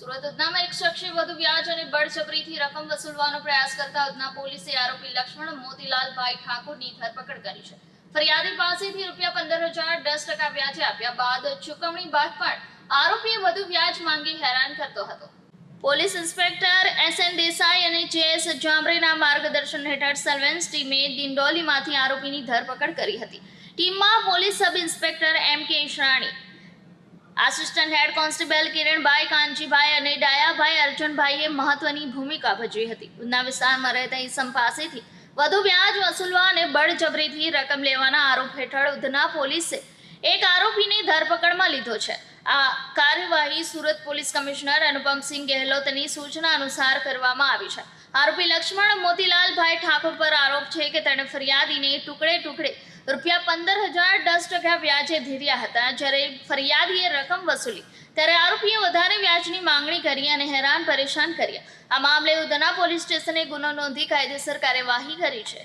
સુરત ઉધનામાં એક શખ્સે વધુ વ્યાજ અને બળજબરીથી રકમ વસૂલવાનો પ્રયાસ કરતા ઉધના પોલીસે આરોપી લક્ષ્મણ મોતીલાલભાઈ ઠાકોરની ધરપકડ કરી છે. ફરિયાદી પાસેથી રૂપિયા પંદર હજાર દસ ટકા વ્યાજે આપ્યા બાદ ચૂકવણી બાદ પણ આરોપીએ વધુ વ્યાજ માંગી હેરાન કરતો હતો. Police inspector S N Desai અને જેએસ જામરેના માર્ગદર્શન હેઠળ સર્વેન્સ ટીમે દિંડોલીમાંથી આરોપીની ધરપકડ કરી હતી. ટીમમાં police sub inspector M K Ishrani assistant head constable Kiranbhai Kanjibhai અને ડાયાભાઈ અર્જુનભાઈએ મહત્વની ભૂમિકા ભજવી હતી. ઉના વિસ્તારમાં રહેતા ઈસમ પાસેથી વધુ વ્યાજ વસૂલવા અને બળજબરીથી રકમ લેવાના આરોપ હેઠળ ઉધના પોલીસે એક આરોપીને ધરપકડમાં લીધો છે. આ કાર્યવાહી સુરત પોલીસ કમિશનર અનુપમસિંહ ગેહલોતની સૂચના અનુસાર કરવામાં આવી છે. આરોપી લક્ષ્મણ મોતીલાલભાઈ છે કે તેણે ફરિયાદીને ટુકડે ટુકડે રૂપિયા પંદર હજાર દસ ટકા વ્યાજે ધીર્યા હતા. જ્યારે ફરિયાદીએ રકમ વસૂલી, ત્યારે આરોપીએ વધારે વ્યાજની માંગણી કરી અને હેરાન પરેશાન કર્યા. આ મામલે ઉધના પોલીસ સ્ટેશને ગુનો નોંધી કાયદેસર કાર્યવાહી કરી છે.